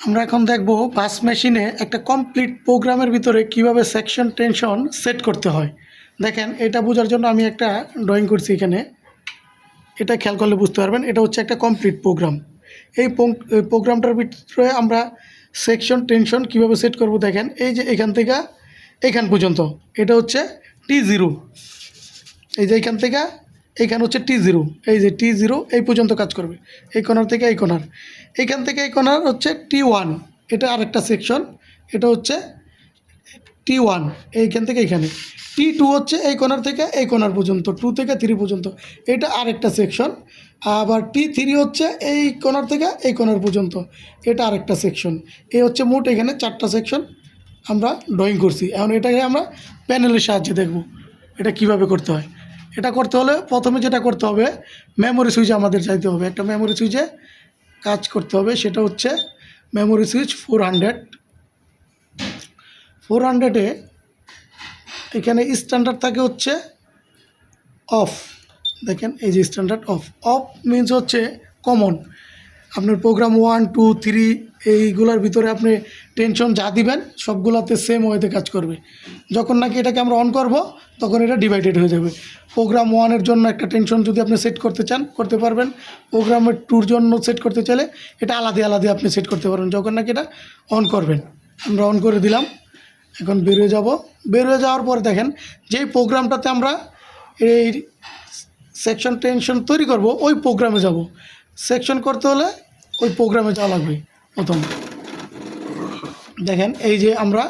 আমরা এখন দেখব বাস মেশিনে একটা কমপ্লিট প্রোগ্রামের ভিতরে কীভাবে সেকশন টেনশন সেট করতে হয়। দেখেন, এটা বোঝার জন্য আমি একটা ড্রয়িং করছি এখানে। এটা খেয়াল করলে বুঝতে পারবেন, এটা হচ্ছে একটা কমপ্লিট প্রোগ্রাম এই প্রোগ্রামটার ভিতরে আমরা সেকশন টেনশন কীভাবে সেট করব দেখেন, এই যে এখান থেকে এখান পর্যন্ত। এটা হচ্ছে টি জিরো এই যে এখান থেকে এইখান হচ্ছে টি জিরো এই যে টি জিরো এই পর্যন্ত কাজ করবে। এই কর্নার থেকে এই কর্নার এইখান থেকে এই কর্নার হচ্ছে টি ওয়ান এটা আরেকটা সেকশন এটা হচ্ছে টি ওয়ান এইখান থেকে এইখানে টি টু হচ্ছে এই কর্নার থেকে এই কর্নার পর্যন্ত টু থেকে থ্রি পর্যন্ত, এটা আরেকটা সেকশন আবার টি থ্রি হচ্ছে এই কর্নার থেকে এই কর্নার পর্যন্ত, এটা আরেকটা সেকশন এই হচ্ছে মোট এখানে চারটা সেকশন আমরা ড্রয়িং করছি। এখন এটাকে আমরা প্যানেলের সাহায্যে দেখব, এটা কীভাবে করতে হয়। এটা করতে হলে প্রথমে যেটা করতে হবে মেমোরি সুইচে আমাদের চাইতে হবে। একটা মেমোরি সুইচে কাজ করতে হবে, সেটা হচ্ছে memory switch four hundred four হান্ড্রেডে এখানে স্ট্যান্ডার্ড থাকে হচ্ছে অফ দেখেন, এই যে স্ট্যান্ডার্ড অফ অফ মিনস হচ্ছে কমন আপনার প্রোগ্রাম ওয়ান টু থ্রি এইগুলোর ভিতরে আপনি টেনশন যা দিবেন, সবগুলোতে সেম ওয়েতে কাজ করবে। যখন নাকি এটাকে আমরা অন করব, তখন এটা ডিভাইডেড হয়ে যাবে। প্রোগ্রাম ওয়ানের জন্য একটা টেনশন যদি আপনি সেট করতে চান, করতে পারবেন। প্রোগ্রামের টুর জন্য সেট করতে চাইলে এটা আলাদা আলাদা আপনি সেট করতে পারবেন। যখন নাকি এটা অন করবেন, আমরা অন করে দিলাম। এখন বেরিয়ে যাব। বেরিয়ে যাওয়ার পরে দেখেন, যেই প্রোগ্রামটাতে আমরা এই সেকশন টেনশন তৈরি করব, ওই প্রোগ্রামে যাব। সেকশন করতে হলে ওই প্রোগ্রামে যাওয়া লাগবে প্রথম। দেখেন, এই যে আমরা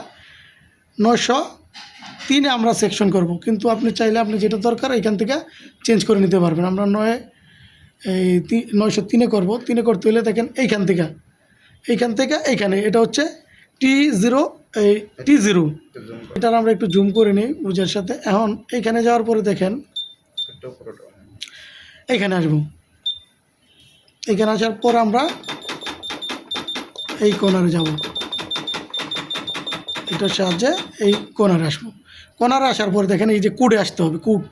নয়শো তিনে আমরা সেকশন করব। কিন্তু আপনি চাইলে আপনি যেটা দরকার এখান থেকে চেঞ্জ করে নিতে পারবেন। আমরা নয়, এই নয়শো তিনে করব। তিনে করতে হলে দেখেন, এইখান থেকে এইখান থেকে এইখানে। এটা হচ্ছে টি জিরো এই টি জিরো এটার আমরা একটু জুম করে নিই বুঝার সাথে। এখন এইখানে যাওয়ার পরে দেখেন এইখানে আসব। এখানে আসার পর আমরা এই কোনারে যাব। এটার সাহায্যে এই কোনারে আসব কোনারে আসার পর দেখেন এই যে কুডে আসতে হবে কুড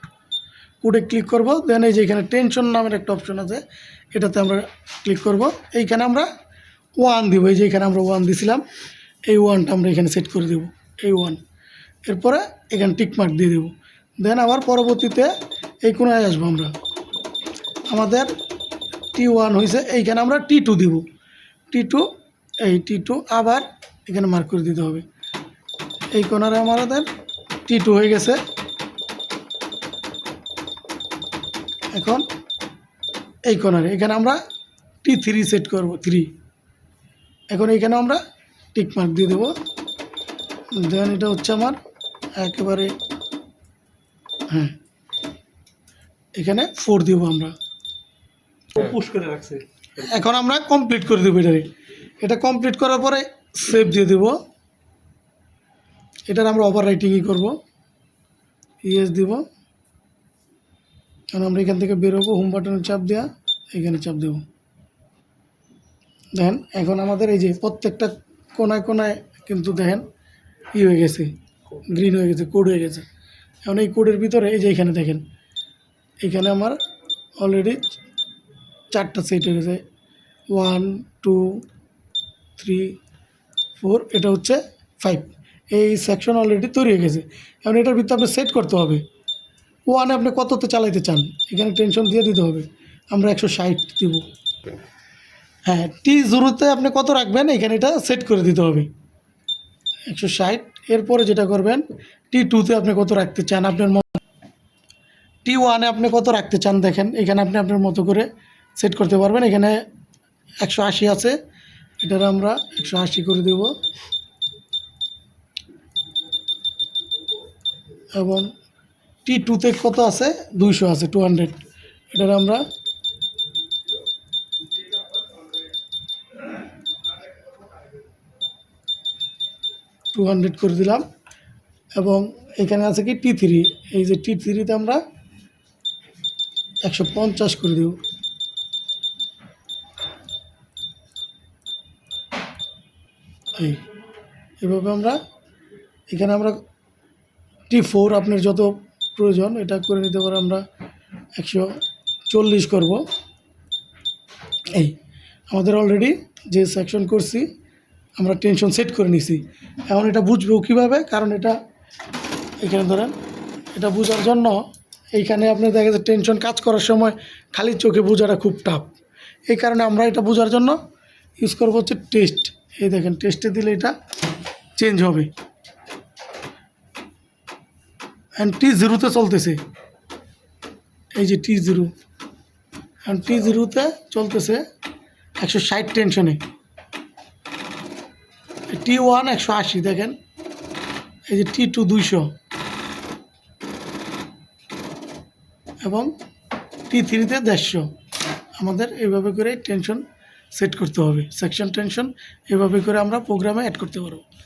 কুডে ক্লিক করব দেন এই যে এখানে টেনশন নামের একটা অপশন আছে, এটাতে আমরা ক্লিক করব। এইখানে আমরা ওয়ান দিব, এই যে এখানে আমরা ওয়ান দিছিলাম, এই ওয়ানটা আমরা এখানে সেট করে দেব, এই ওয়ান এরপরে এখানে টিকমার্ক দিয়ে দেবো। দেন আবার পরবর্তীতে এই কোনায় আসব আমরা। আমাদের টি ওয়ান হয়েছে এইখানে আমরা টি টু দিব। টি টু এই টি টু আবার এখানে মার্ক করে দিতে হবে। এই কোনারে আমাদের টি টু হয়ে গেছে। এখন এই কোনারে। এখানে আমরা টি থ্রি সেট করব থ্রি এখন এইখানে আমরা টিক মার্ক দিয়ে দেবো। দেন এটা হচ্ছে আমার একেবারে হ্যাঁ এখানে ফোর দিব আমরা। পুশ করে রাখছে। এখন আমরা কমপ্লিট করে দেবো এটারে এটা কমপ্লিট করার পরে সেভ দিয়ে দেবো। এটার আমরা ওভার রাইটিংই করব। ইয়েস দিব। কারণ আমরা এখান থেকে বেরোবো হোম বাটনের চাপ দেওয়া এখানে চাপ দেবো। দেখেন, এখন আমাদের এই যে প্রত্যেকটা কোনায় কোনায় কিন্তু দেখেন ই হয়ে গেছে গ্রিন হয়ে গেছে কোড হয়ে গেছে। এখন এই কোডের ভিতরে এই যে এখানে দেখেন, এখানে আমার অলরেডি চারটা সেট হয়ে গেছে। ওয়ান টু থ্রি ফোর এটা হচ্ছে ফাইভ এই সেকশন অলরেডি তৈরি হয়ে গেছে। এখন এটার ভিতরে আপনি সেট করতে হবে। ওয়ানে আপনি কততে চালাইতে চান? এখানে টেনশন দিয়ে দিতে হবে। আমরা একশো ষাট দিব। হ্যাঁ টি জিরোতে আপনি কত রাখবেন? এখানে এটা সেট করে দিতে হবে। একশো ষাট, এরপরে যেটা করবেন টি টুতে আপনি কত রাখতে চান? আপনার মতো টি ওয়ানে আপনি কত রাখতে চান? দেখেন, এখানে আপনি আপনার মতো করে সেট করতে পারবেন। এখানে একশো আশি আছে। এটার আমরা একশো আশি করে দেব। এবং টি টুতে কত আছে? দুইশো আছে টু হান্ড্রেড এটার আমরা টু হান্ড্রেড করে দিলাম। এবং এখানে আছে কি টি থ্রি এই যে টি থ্রিতে আমরা একশো পঞ্চাশ করে দেব। এই, এভাবে আমরা এখানে আমরা টি ফোর আপনার যত প্রয়োজন, এটা করে নিতে পারে আমরা একশো চল্লিশ করব। এই, আমাদের অলরেডি যে সেকশন করছি, আমরা টেনশন সেট করে নিছি। এখন এটা বুঝব কীভাবে? কারণ এটা এখানে ধরেন, এটা বোঝার জন্য এইখানে আপনি দেখা যাচ্ছে টেনশন কাজ করার সময় খালি চোখে বোঝাটা খুব টাফ এই কারণে আমরা এটা বোঝার জন্য ইউজ করব হচ্ছে টেস্ট এই দেখেন টেস্টে দিলে এটা চেঞ্জ হবে। অ্যান্ড টি জিরোতে চলতেছে। এই যে টি জিরো এখন টি জিরোতে চলতেছে একশো ষাট টেনশনে টি ওয়ান একশো আশি, দেখেন। এই যে টি টু দুইশো। এবং টি থ্রিতে দেড়শো। আমাদের এইভাবে করে টেনশন সেট করতে হবে। সেকশন টেনশন এভাবে করে আমরা প্রোগ্রামে অ্যাড করতে পারব।